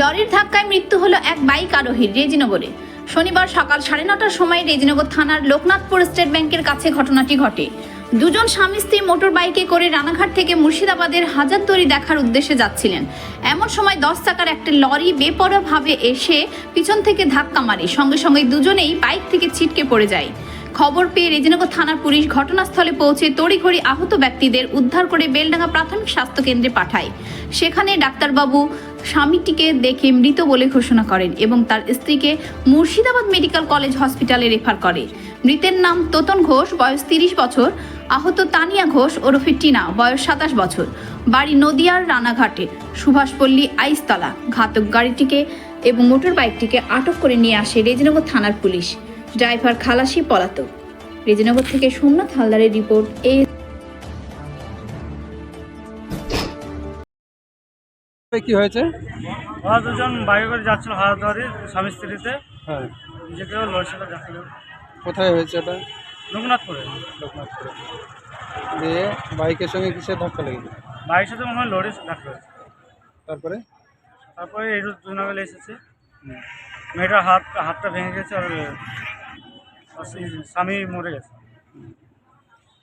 লরির ধাক্কায় মৃত্যু হলো এক বাইক আরোহীর, রেজিনগরে। শনিবার সকাল সাড়ে নটার সময় রেজিনগর থানার লোকনাথপুর স্টেট ব্যাংকের কাছে ঘটনাটি ঘটে। দুজন স্বামী স্ত্রী মোটর বাইকে করে রানাঘাট থেকে মুর্শিদাবাদের হাজারদুয়ারি দেখার উদ্দেশ্যে যাচ্ছিলেন। এমন সময় দশ চাকার একটা লরি বেপরোয়াভাবে এসে পিছন থেকে ধাক্কা মারে। সঙ্গে সঙ্গে দুজনেই বাইক থেকে ছিটকে পড়ে যায়। খবর পেয়ে রেজিনগর থানার পুলিশ ঘটনাস্থলে পৌঁছে তড়িঘড়ি আহত ব্যক্তিদের উদ্ধার করে বেলডাঙ্গা প্রাথমিক স্বাস্থ্য কেন্দ্রে পাঠায়। সেখানে ডাক্তারবাবু স্বামীটিকে দেখে মৃত বলে ঘোষণা করেন এবং তার স্ত্রীকে মুর্শিদাবাদ মেডিকেল কলেজ হসপিটালে রেফার করে। মৃতের নাম তোতন ঘোষ, বয়স তিরিশ বছর। আহত তানিয়া ঘোষ ওরফে টিনা, বয়স সাতাশ বছর। বাড়ি নদিয়ার রানাঘাটে। সুভাষপল্লী আইসতলা। ঘাতক গাড়িটিকে এবং মোটর বাইকটিকে আটক করে নিয়ে আসে রেজনগর থানার পুলিশ। ড্রাইভার খালাসি পলাতক। রেজনগর থেকে সোমনাথ হালদারের রিপোর্ট এ কি হয়েছে? ওরা দুজন বাইকে করে যাচ্ছিল হাজারদুয়ারি স্বামী স্ত্রীতে। হ্যাঁ। নিজেকে লড় সাথে যাচ্ছিল কোথায় হয়েছে এটা লোকনাথপুরে। লোকনাথপুরে। দিয়ে বাইকের সঙ্গে কিসের ধাক্কা লেগেছে? বাইকের সাথে মনে হয় লরি ধাক্কা হয়েছে তারপরে? তারপরে এই দুনাবেলা এসেছে। মেয়েটার হাত হাতটা ভেঙে গেছে আর স্বামী মরে গেছে।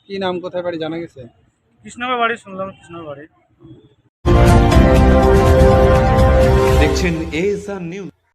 কি নাম কোথায় বাড়ি জানা গেছে? কৃষ্ণগর বাড়ি শুনলাম কৃষ্ণগর বাড়ি। দেখছেন এস আর নিউজ